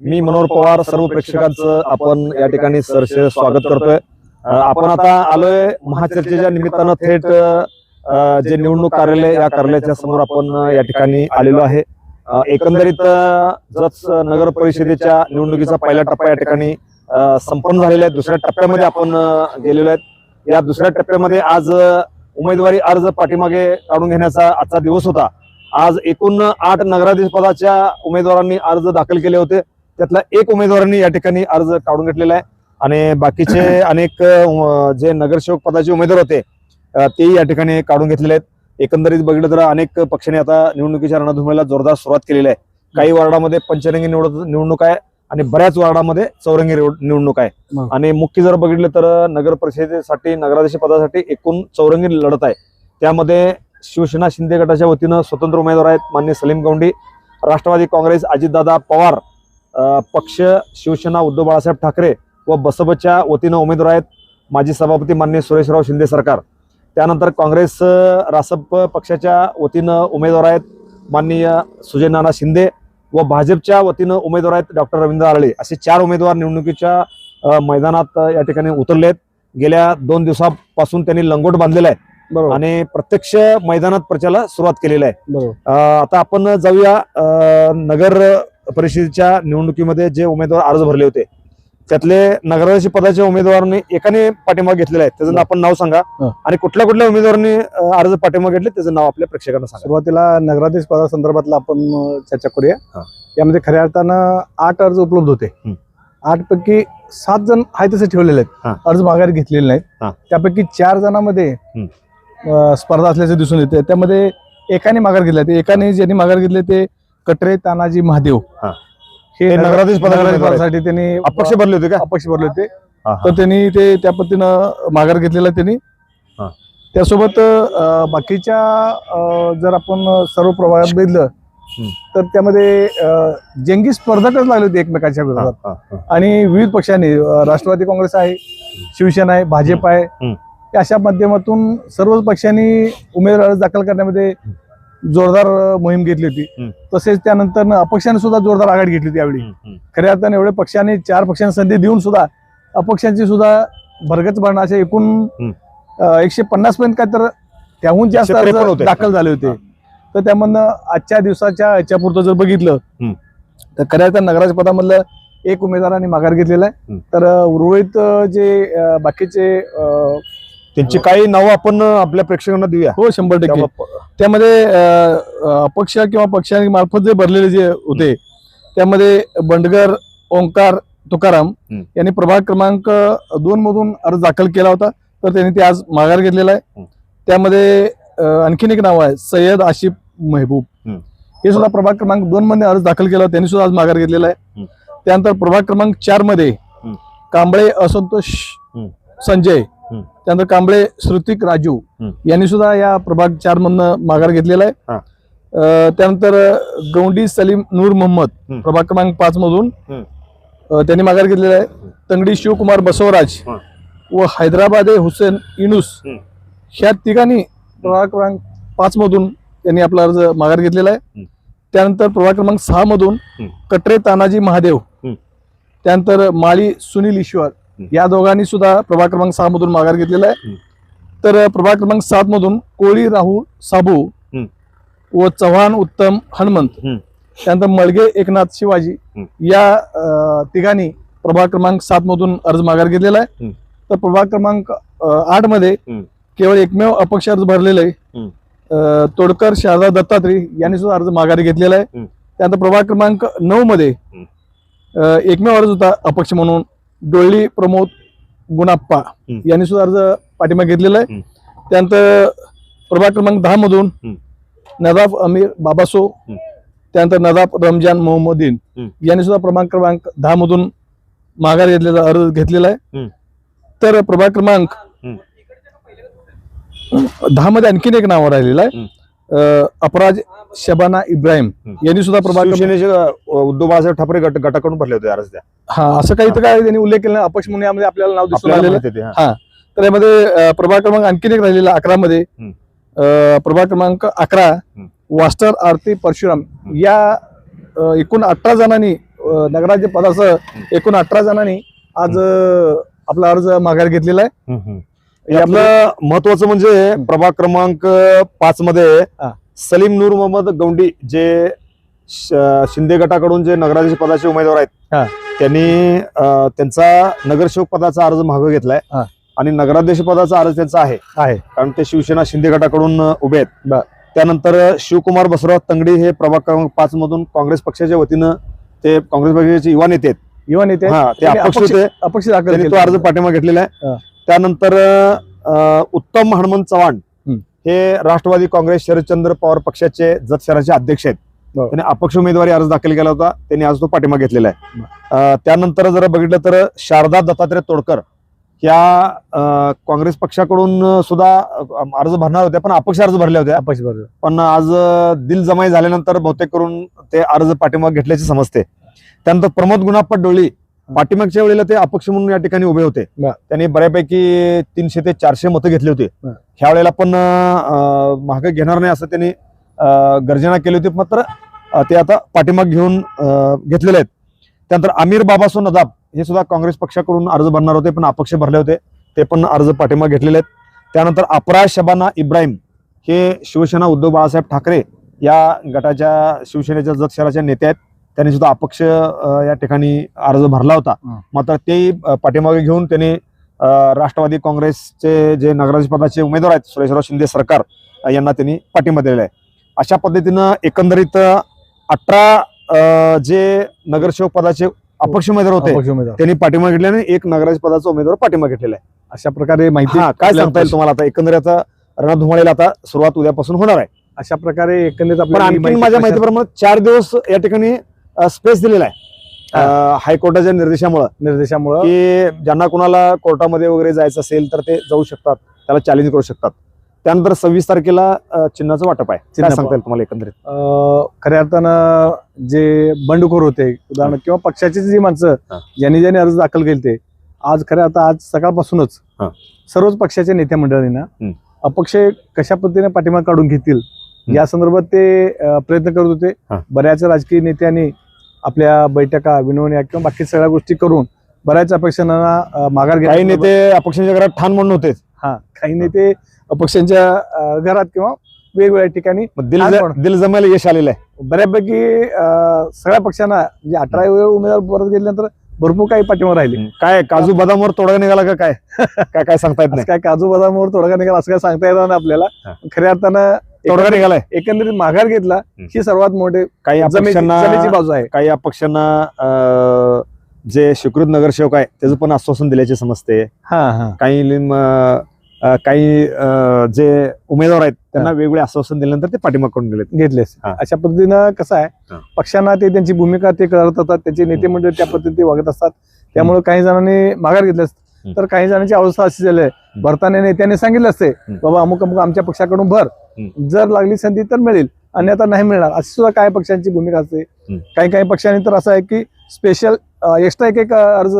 मी मनोहर पवार सर्व प्रेक्षकांचं आपण या ठिकाणी सरस स्वागत करतोय. आपण आता आलोय महाचर्चेच्या निमित्तानं थेट जे निवडणूक कार्यालय या कार्यालयाच्या समोर आपण या ठिकाणी आलेलो आहे. एकंदरीत अ, नगर परिषदेच्या निवडणुकीचा पहिला टप्पा या ठिकाणी संपन्न झालेला आहे. दुसऱ्या टप्प्यामध्ये आपण गेलेलो आहेत. या दुसऱ्या टप्प्यामध्ये आज उमेदवारी अर्ज पाठीमागे काढून घेण्याचा आजचा दिवस होता. आज एकूण आठ नगराधीश पदाच्या उमेदवारांनी अर्ज दाखल केले होते. त्यातल्या एक उमेदवारांनी या ठिकाणी अर्ज काढून घेतलेला आहे. आणि बाकीचे अनेक जे नगरसेवक पदाचे उमेदवार होते तेही या ठिकाणी काढून घेतलेले आहेत. एकंदरीत बघितलं तर अनेक पक्षांनी आता निवडणुकीच्या रणधुमीला जोरदार सुरुवात केलेली आहे. काही वार्डामध्ये पंचरंगी निवड निवडणूक आहे आणि बऱ्याच वार्डामध्ये चौरंगी निवड- निवडणूक आहे. आणि मुख्य जर बघितलं तर नगर परिषदेसाठी नगराध्यक्ष पदासाठी एकूण चौरंगी लढत आहे. त्यामध्ये शिवसेना शिंदे गटाच्या वतीनं स्वतंत्र उमेदवार आहेत मान्य सलीम गौंडी राष्ट्रवादी काँग्रेस अजितदादा पवार पक्ष शिवसेना उद्धव बाळासाहेब ठाकरे व बसपच्या वतीनं उमेदवार आहेत माजी सभापती मान्य सुरेशराव शिंदे सरकार. त्यानंतर काँग्रेस रासप पक्षाच्या वतीनं उमेदवार आहेत माननीय सुजय नाना शिंदे व भाजपच्या वतीनं उमेदवार आहेत डॉक्टर रवींद्र आरळे. असे चार उमेदवार निवडणुकीच्या मैदानात या ठिकाणी उतरले आहेत. गेल्या दोन दिवसापासून त्यांनी लंगोट बांधलेला आहे बरोबर. आणि प्रत्यक्ष मैदानात प्रचाराला सुरुवात केलेली आहे. आता आपण जाऊया नगर परिषदेच्या निवडणुकीमध्ये जे उमेदवार अर्ज भरले होते त्यातले नगराध्यक्ष पदाच्या उमेदवारांनी एकाने पाठिंबा घेतलेला आहे. त्याचं आपण नाव सांगा. आणि कुठल्या कुठल्या उमेदवारांनी अर्ज पाठिंबा घेतले त्याचं नाव आपल्या प्रेक्षकांना सांगा. सुरुवातीला नगराधीश पदासंदर्भातला आपण चर्चा करूया. यामध्ये खऱ्या अर्थानं आठ अर्ज उपलब्ध होते. आठ पैकी सात जण आहे तसे ठेवलेले. आहेत. अर्ज माघारी घेतलेले. नाहीत. त्यापैकी चार जणांमध्ये स्पर्धा असल्याचे दिसून येते. त्यामध्ये एकाने माघार घेतला ते एकाने ज्यांनी माघार घेतले ते कटरे तानाजी महादेव हा. नगराधीश पदाचे. पदासाठी त्यांनी अपक्ष भरले होते का अपक्ष भरले होते हा, हा. तर त्यांनी ते त्या पद्धतीनं माघार घेतलेला त्यांनी हा. त्यासोबत अं, बाकीच्या अं, जर आपण सर्व प्रभागात बघितलं हम्म. तर त्यामध्ये अं, जंगी स्पर्धकच लागले होते एकमेकांच्या हा, विरोधात हा, हा. आणि विविध पक्षांनी अं, राष्ट्रवादी काँग्रेस आहे शिवसेना आहे भाजप आहे हम्म. या अशा माध्यमातून सर्वच पक्षांनी उमेदवार अर्ज दाखल करण्यामध्ये जोरदार मोहीम घेतली होती. तसेच त्यानंतर अपक्षांनी सुद्धा जोरदार आघाडी घेतली होती यावेळी. खऱ्या अर्थाने एवढे पक्षांनी चार पक्षांना संधी देऊन सुद्धा अपक्षांची सुद्धा भरगच भरणं असे एकूण एकशे पन्नास पर्यंत काय तर त्याहून जास्त 153 अर्ज होते. दाखल झाले होते. तर त्यामधनं आजच्या दिवसाच्या याच्यापुरतं जर बघितलं. तर खऱ्या अर्थानं नगराच्या पदामधलं एक उमेदवारांनी माघार घेतलेला आहे. तर उर्वरित जे बाकीचे त्यांची काही नावं आपण आपल्या प्रेक्षकांना देऊया हो शंभर टक्के त्यामध्ये अपक्ष किंवा पक्षांमार्फत जे भरलेले जे होते त्यामध्ये बंडगर ओंकार तुकाराम. यांनी प्रभाग क्रमांक दोन मधून अर्ज दाखल केला होता तर त्यांनी ते आज माघार घेतलेला आहे. त्यामध्ये आणखीन एक नाव आहे सय्यद आशिफ मेहबूब. हे सुद्धा प्रभाग क्रमांक दोन मध्ये अर्ज दाखल केला त्यांनी सुद्धा आज माघार घेतलेला आहे. त्यानंतर प्रभाग क्रमांक चारमध्ये. कांबळे असंतोष. संजय. त्यानंतर कांबळे श्रुतिक राजू. यांनी सुद्धा या प्रभाग चार मधनं माघार घेतलेला आहे त्यानंतर गौंडी सलीम नूर मोहम्मद हम्म. प्रभाग क्रमांक पाच मधून त्यांनी माघार घेतलेला आहे तंगडी शिवकुमार बसवराज. व हैदराबादे हुसेन इनुस. ह्या तिघांनी प्रभाग क्रमांक पाच मधून त्यांनी आपला अर्ज माघार घेतलेला आहे. त्यानंतर प्रभाग क्रमांक सहा मधून. कटरे तानाजी महादेव. त्यानंतर माळी सुनील ईश्वर. या दोघांनी सुद्धा प्रभाग क्रमांक सहा मधून माघार घेतलेला आहे. तर प्रभाग क्रमांक सात मधून कोळी राहुल साबू. व चव्हाण उत्तम हनुमंत. त्यानंतर मळगे एकनाथ शिवाजी. या तिघांनी प्रभाग क्रमांक सात मधून अर्ज माघार घेतलेला आहे. तर प्रभाग क्रमांक आठमध्ये. केवळ एकमेव अपक्ष अर्ज भरलेला आहे तोडकर शारदा दत्तात्रय यांनी सुद्धा अर्ज माघारी घेतलेला आहे. त्यानंतर प्रभाग क्रमांक नऊ मध्ये एकमेव अर्ज होता अपक्ष म्हणून डोळी प्रमोद गुणाप्पा. यांनी सुद्धा अर्ज पाठिंबा घेतलेला आहे. त्यानंतर प्रभाग क्रमांक दहा मधून. नदाफ अमीर बाबासो. त्यानंतर नदाफ रमजान मोहम्मदीन हम्म. यांनी सुद्धा प्रभाग क्रमांक दहा मधून माघार घेतलेला अर्ज घेतलेला आहे. तर प्रभाग क्रमांक. दहा मध्ये आणखीन एक नाव राहिलेलं आहे अपराज शबाना इब्राहिम. यांनी सुद्धा प्रभाग शिवसेनेचे उद्धव बाळासाहेब ठाकरे गट गटाकडून भरले होते अर्ज हा असं काही तर काय त्यांनी उल्लेख केला. अपक्ष म्हणून यामध्ये आपल्याला नाव दिसून आलेलं हा. तर यामध्ये प्रभाग क्रमांक आणखीन एक राहिलेला अकरा मध्ये प्रभाग क्रमांक अकरा वास्टर आरती परशुराम. या एकूण अठरा जणांनी नगराज्य पदासह एकूण अठरा जणांनी आज आपला अर्ज माघार घेतलेला आहे. यातलं महत्वाचं म्हणजे प्रभाग क्रमांक पाच मध्ये. सलीम नूर मोहम्मद गौंडी जे शिंदे गटाकडून जे नगराध्यक्ष पदाचे उमेदवार हा. आहेत त्यांनी त्यांचा नगरसेवक पदाचा अर्ज मागे घेतलाय. आणि नगराध्यक्ष पदाचा अर्ज त्यांचा आहे आहे कारण ते शिवसेना शिंदे गटाकडून उभे आहेत. त्यानंतर शिवकुमार बसवराव तंगडी हे प्रभाग क्रमांक पाच मधून काँग्रेस पक्षाच्या वतीनं ते काँग्रेस पक्षाचे युवा नेते आहेत युवा नेते ते अपक्ष अपक्ष- होते तो अर्ज. पाठिंबा घेतलेला. आहे त्यानंतर उत्तम हनुमंत चव्हाण. हे राष्ट्रवादी काँग्रेस शरदचंद्र पवार पक्षाचे जत शहराचे अध्यक्ष आहेत. बरोबर. त्यांनी अपक्ष उमेदवारी अर्ज दाखल केला होता. त्यांनी आज तो पाठिंबा घेतलेला आहे. त्यानंतर जर बघितलं तर शारदा दत्तात्रय तोडकर अ, काँग्रेस पक्षाकडून सुद्धा अर्ज भरणार होत्या पण अपक्ष अर्ज भरले होत्या अपक्ष बरोबर पण आज दिल जमाई झाल्यानंतर बहुतेक करून ते अर्ज पाठिंबा घेतल्याचे समजते. त्यानंतर प्रमोद गुणाप्पा डोळी पाठिंमागच्या वेळेला ते अपक्ष म्हणून या ठिकाणी उभे होते. त्यांनी बऱ्यापैकी तीनशे ते चारशे मतं घेतली होती. ह्या वेळेला पण महाग घेणार नाही असं त्यांनी गर्जना केली होती. मात्र ते आता पाठिंबाग घेऊन घेतलेले आहेत. त्यानंतर आमिर बाबासो नदाब हे सुद्धा काँग्रेस पक्षाकडून अर्ज भरणार होते पण अपक्ष भरले होते. ते पण अर्ज पाठिंबा घेतलेले आहेत. त्यानंतर अपराज शबाना इब्राहिम हे शिवसेना उद्धव बाळासाहेब ठाकरे या गटाच्या शिवसेनेच्या जत शहराच्या नेते आहेत. त्यांनी सुद्धा अपक्ष या ठिकाणी अर्ज भरला होता. मात्र ते अ, पाठीमागे घेऊन त्यांनी राष्ट्रवादी काँग्रेसचे जे नगराध्यक्ष पदाचे उमेदवार आहेत सुरेशराव शिंदे सरकार यांना त्यांनी पाठिंबा दिलेला आहे. अशा पद्धतीनं एकंदरीत अठरा जे नगरसेवक पदाचे अपक्ष उमेदवार होते त्यांनी पाठिंबा घेतल्याने एक नगराध्यक्ष पदाचा उमेदवार पाठिंबा घेतलेला आहे. अशा प्रकारे माहिती काय सांगता येईल तुम्हाला आता? एकंदरीत आता रणधुमाळीला आता सुरुवात उद्यापासून होणार आहे. अशा प्रकारे एकंदरीत पण आपल्याला आणखी माहिती माझ्या माहितीप्रमाणे चार दिवस या ठिकाणी स्पेस दिलेला आहे. हायकोर्टाच्या निर्देशामुळे. निर्देशामुळं? की ज्यांना कुणाला कोर्टामध्ये वगैरे जायचं असेल तर ते जाऊ शकतात. त्याला चॅलेंज करू शकतात. त्यानंतर सव्वीस तारखेला चिन्हाचं वाटप आहे. चिन्ह सांगता येईल तुम्हाला एकंदरीत? खऱ्या अर्थानं जे बंडखोर होते उदाहरण किंवा पक्षाची जी माणसं. ज्यांनी ज्यांनी अर्ज दाखल केले ते आज खऱ्या अर्थ आज सकाळपासूनच. सर्वच पक्षाच्या नेत्या मंडळींना. अपक्ष कशा पद्धतीने पाठिंबा काढून घेतील. या संदर्भात ते प्रयत्न करत होते. बऱ्याच राजकीय नेत्यांनी आपल्या बैठका विनवण्या किंवा बाकी सगळ्या गोष्टी करून बऱ्याच अपक्षांना माघार काही नेते अपक्षांच्या घरात ठाण म्हणून होते. हा काही नेते अपक्षांच्या घरात किंवा वेगवेगळ्या ठिकाणी दिल जमायला यश आलेलं आहे. बऱ्यापैकी सगळ्या पक्षांना म्हणजे अठरा उमेदवार परत गेल्यानंतर भरपूर काही पाठिंबा राहिले. काय काजू बदामवर तोडगा निघाला का काय? काय काय सांगता येत नाही. काय काजू बदामवर तोडगा निघाला असं काय सांगता येणार आपल्याला. खऱ्या अर्थानं तोडगा निघालाय. एकंदरीत माघार घेतला ही सर्वात मोठे काही जमेची बाजू आहे. काही अपक्षांना जे स्वीकृत नगरसेवक आहे त्याचं पण आश्वासन दिल्याचे समजते. काही काही जे उमेदवार आहेत त्यांना वेगवेगळे आश्वासन दिल्यानंतर ते पाठिंबा करून गेले घेतलेस. अशा पद्धतीनं कसं आहे. पक्षांना ते त्यांची भूमिका ते करत असतात त्यांचे नेते मंडळ त्या पद्धतीने वागत असतात. त्यामुळे काही जणांनी माघार घेतल्यास. तर काही जणांची अवस्था अशी झाली आहे भरताना नेत्याने सांगितलं असते. बाबा अमुक अमुक आमच्या पक्षाकडून भर. जर लागली संधी तर मिळेल अन्यथा नाही मिळणार अशी सुद्धा काही पक्षांची भूमिका असते. काही काही पक्षांनी तर असं आहे की स्पेशल एक्स्ट्रा एक एक अर्ज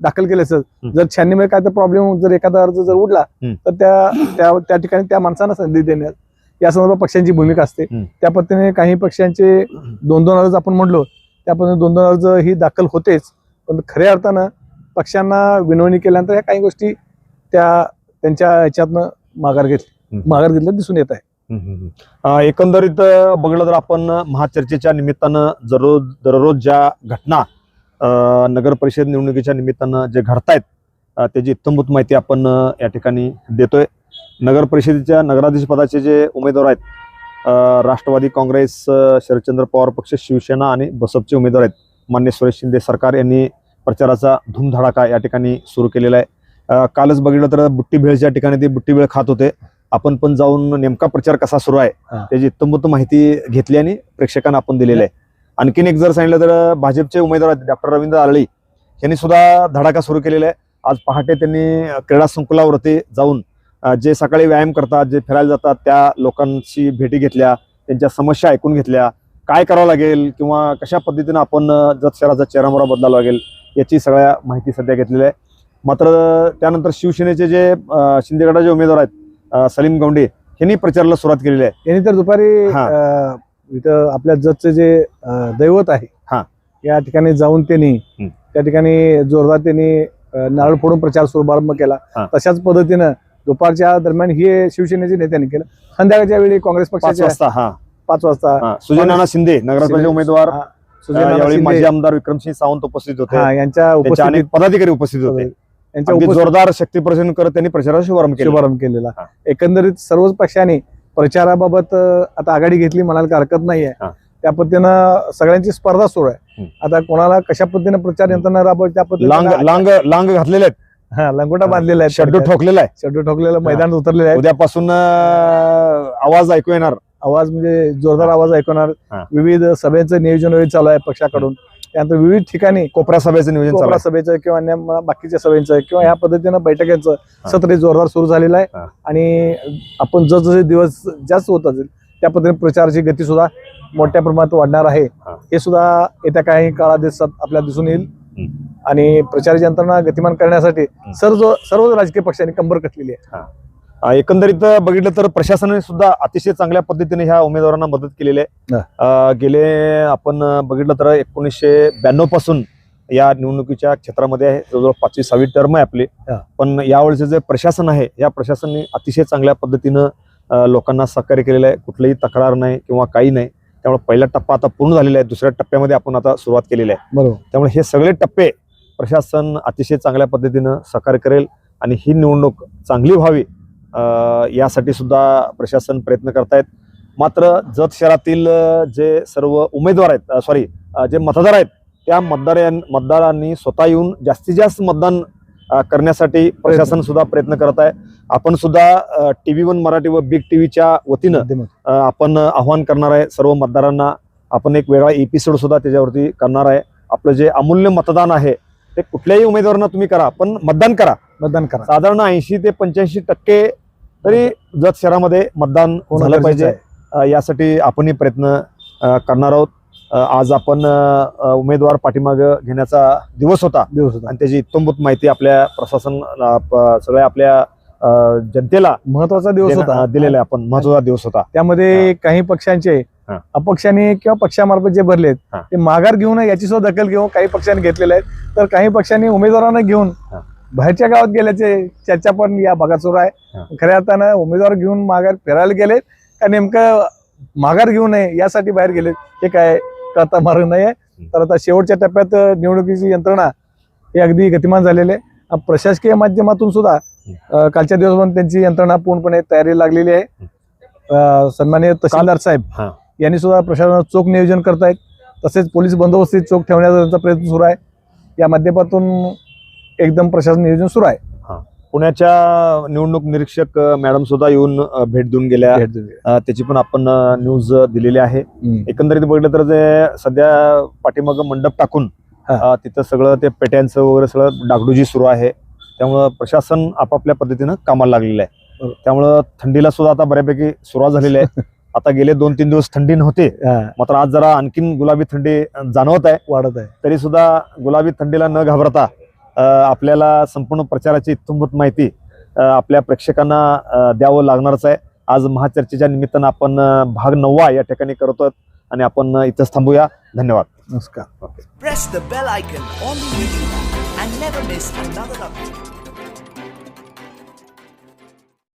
दाखल केले हम्म. जर छाननीमध्ये काय तर प्रॉब्लेम जर एखादा अर्ज जर उडला. तर त्या त्या त्या ठिकाणी त्या माणसांना संधी देण्यात या संदर्भात पक्षांची भूमिका असते. त्या पद्धतीने काही पक्षांचे दोन दोन अर्ज आपण म्हणलो त्या पद्धतीने दोन दोन अर्ज ही दाखल होतेच पण खऱ्या अर्थानं पक्षांना विनवणी केल्यानंतर ह्या काही गोष्टी त्या त्यांच्या ह्याच्यातनं माघार घेतली. माघार घेतल्या दिसून येत आहे. एकंदरीत बघलं तर आपण महाचर्चेच्या निमित्तानं दररोज दररोज ज्या घटना नगर परिषद निवडणुकीच्या निमित्तानं जे घडतायत त्याची इत्तमभूत माहिती आपण या ठिकाणी देतोय. नगर परिषदेच्या नगराधीश पदाचे जे उमेदवार आहेत राष्ट्रवादी काँग्रेस शरदचंद्र पवार पक्ष शिवसेना आणि बसपचे उमेदवार आहेत मान्य सुरेश शिंदे सरकार यांनी प्रचाराचा धूमधडाका या ठिकाणी सुरू केलेला आहे. कालच बघितलं तर बुट्टी भेळच्या ठिकाणी ते बुट्टी भेळ खात होते. आपण पण जाऊन नेमका प्रचार कसा सुरू आहे. त्याची इत्तमभूत माहिती घेतली आणि प्रेक्षकांना आपण दिलेली आहे. आणखीन एक जर सांगितलं तर भाजपचे उमेदवार डॉक्टर रवींद्र आरळी. यांनी सुद्धा धडाका सुरू केलेला आहे. आज पहाटे त्यांनी क्रीडा संकुलावरती जाऊन जे सकाळी व्यायाम करतात जे फिरायला जातात त्या लोकांशी भेटी घेतल्या त्यांच्या समस्या ऐकून घेतल्या. काय करावं लागेल किंवा कशा पद्धतीनं आपण जत शहराचा चेहरामोरा बदलावा लागेल? याची सगळ्या माहिती सध्या घेतलेली आहे. मात्र त्यानंतर शिवसेनेचे जे अं, शिंदे गटाचे उमेदवार आहेत सलीम गौंडे यांनी प्रचाराला सुरुवात केलेली आहे. यांनी तर दुपारी इथं आपल्या जतचं जे दैवत आहे हा. या ठिकाणी जाऊन त्यांनी. त्या ठिकाणी जोरदार त्यांनी नारळ फोडून प्रचार शुभारंभ केला. तशाच पद्धतीनं दुपारच्या दरम्यान हे शिवसेनेचे नेत्यांनी केलं. संध्याकाळच्या वेळी काँग्रेस पक्षाच्या हा. पाच वाजता. सुजय नाना शिंदे नगराध्यक्ष उमेदवार. यावेळी माजी आमदार विक्रमसिंह सावंत उपस्थित होते. हा, यांच्या त्यांच्या अनेक पदाधिकारी उपस्थित होते. यांच्या अगदी उपस्थितीत जोरदार शक्ती प्रदर्शन करत त्यांनी प्रचाराचा शुभारंभ केला. शुभारंभ केलेला. एकंदरीत सर्वच पक्षांनी प्रचाराबाबत आता आघाडी घेतली म्हणायला हरकत नाहीये. त्या पद्धतीनं सगळ्यांची स्पर्धा सुरू आहे. आता कोणाला कशा पद्धतीने प्रचार यंत्रणा राबवत त्या लांग पद्धतीने लांग लांग घातलेले आहेत. हा, लंगोटा बांधलेला आहे शेड्यू ठोकलेला आहे. शेड्यू ठोकलेलं मैदान उतरलेलं आहे. उद्यापासून आवाज ऐकू येणार. आवाज म्हणजे जोरदार आवाज ऐकवणार हा. विविध सभेचं नियोजन वगैरे चालू आहे पक्षाकडून त्यानंतर विविध ठिकाणी कोपरा सभेचं नियोजन चालू कोपरा आहे. सभेचं किंवा अन्य म- बाकीच्या सभेचं किंवा ह्या पद्धतीनं बैठकांचं सत्र हे जोरदार सुरू झालेलं आहे. आणि आपण जसजसे दिवस जास्त होत असेल त्या पद्धतीने प्रचाराची गती सुद्धा मोठ्या प्रमाणात वाढणार आहे हा. हे सुद्धा येत्या काही काळात दिवसात आपल्याला दिसून येईल. आणि प्रचार यंत्रणा गतिमान करण्यासाठी सर्व सर्व राजकीय पक्षांनी कंबर कसलेली आहे एकंदरीत बघितलं तर प्रशासनाने सुद्धा अतिशय चांगल्या पद्धतीने ह्या उमेदवारांना मदत केलेली आहे. गेले आपण बघितलं तर एकोणीसशे ब्याण्णवपासून या निवडणुकीच्या क्षेत्रामध्ये आहे. जवळजवळ पाचवी सहावी टर्म आहे आपली. पण यावेळेचं जे प्रशासन आहे या प्रशासनाने अतिशय चांगल्या पद्धतीनं लोकांना सहकार्य केलेलं आहे. कुठलीही तक्रार नाही किंवा काही नाही. त्यामुळे पहिला टप्पा आता पूर्ण झालेला आहे. दुसऱ्या टप्प्यामध्ये आपण आता सुरुवात केलेली आहे. बरोबर. त्यामुळे हे सगळे टप्पे प्रशासन अतिशय चांगल्या पद्धतीनं सहकार्य करेल आणि ही निवडणूक चांगली व्हावी यासाठी सुद्धा प्रशासन प्रयत्न करतायत. मात्र जत शहरातील जे सर्व उमेदवार आहेत सॉरी जे मतदार आहेत त्या मतदार मतदारांनी स्वतः येऊन जास्तीत जास्त मतदान करण्यासाठी प्रशासन सुद्धा प्रयत्न करत आहे. आपण सुद्धा टी व्ही वन मराठी व बिग टीव्हीच्या वतीनं माध्यमात. अ, आपण आव्हान करणार आहे सर्व मतदारांना. आपण एक वेगळा एपिसोड सुद्धा त्याच्यावरती करणार आहे. आपलं जे अमूल्य मतदान आहे ते कुठल्याही उमेदवारांना तुम्ही करा पण मतदान करा. मतदान करा. साधारण ऐंशी ते पंच्याऐंशी टक्के तरी जत शहरामध्ये मतदान झालं पाहिजे. यासाठी आपणही प्रयत्न करणार आहोत. आज आपण उमेदवार पाठीमाग घेण्याचा दिवस होता. दिवस होता. आणि त्याची इत्तमभूत माहिती आपल्या प्रशासन सगळ्या आपल्या जनतेला महत्त्वाचा दिवस होता. दिलेला आपण. महत्त्वाचा दिवस होता. त्यामध्ये काही पक्षांचे. अपक्षांनी किंवा पक्षामार्फत जे भरलेत. ते माघार घेऊन याची सुद्धा दखल घेऊन काही पक्षांनी घेतलेले आहेत तर काही पक्षांनी उमेदवारांना घेऊन. बाहेरच्या गावात गेल्याचे चर्चा पण या भागात सुरू. आहे खऱ्या अर्थानं उमेदवार घेऊन माघार फिरायला गेलेत का नेमकं माघार घेऊ नये यासाठी बाहेर गेलेत हे काय कळता मार्ग नाही तर आता शेवटच्या टप्प्यात निवडणुकीची यंत्रणा ही अगदी गतिमान झालेली प्रशासकीय माध्यमातून सुद्धा कालच्या दिवसभर त्यांची यंत्रणा पूर्णपणे तयारी लागलेली आहे अ, सन्माननीय तहसीलदार साहेब. यांनी सुद्धा प्रशासनात चोख नियोजन करतायत. तसेच पोलीस बंदोबस्तीत चोख ठेवण्याचा त्यांचा प्रयत्न सुरू आहे. या माध्यमातून एकदम प्रशासन नियोजन सुरू आहे. पुण्याच्या निवडणूक निरीक्षक मॅडम सुद्धा येऊन भेट देऊन गेल्या. त्याची पण आपण न्यूज दिलेली आहे. एकंदरीत बघितलं तर ते सध्या पाठीमाग मंडप टाकून हा. तिथं सगळं ते पेट्यांचं वगैरे सगळं डागडुजी सुरू आहे. त्यामुळं प्रशासन आपापल्या पद्धतीनं कामाला लागलेलं आहे. त्यामुळं थंडीला सुद्धा आता बऱ्यापैकी सुरुवात झालेली आहे. आता गेले दोन तीन दिवस थंडी नव्हते. मात्र आज जरा आणखीन गुलाबी थंडी जाणवत आहे. वाढत आहे. तरी सुद्धा गुलाबी थंडीला न घाबरता आपल्याला संपूर्ण प्रचाराची इत्थंभूत माहिती आपल्या प्रेक्षकांना द्यावं लागणारच आहे. आज महाचर्चेच्या निमित्तानं आपण भाग नववा या ठिकाणी करतोय आणि आपण इथंच थांबूया. धन्यवाद. नमस्कार.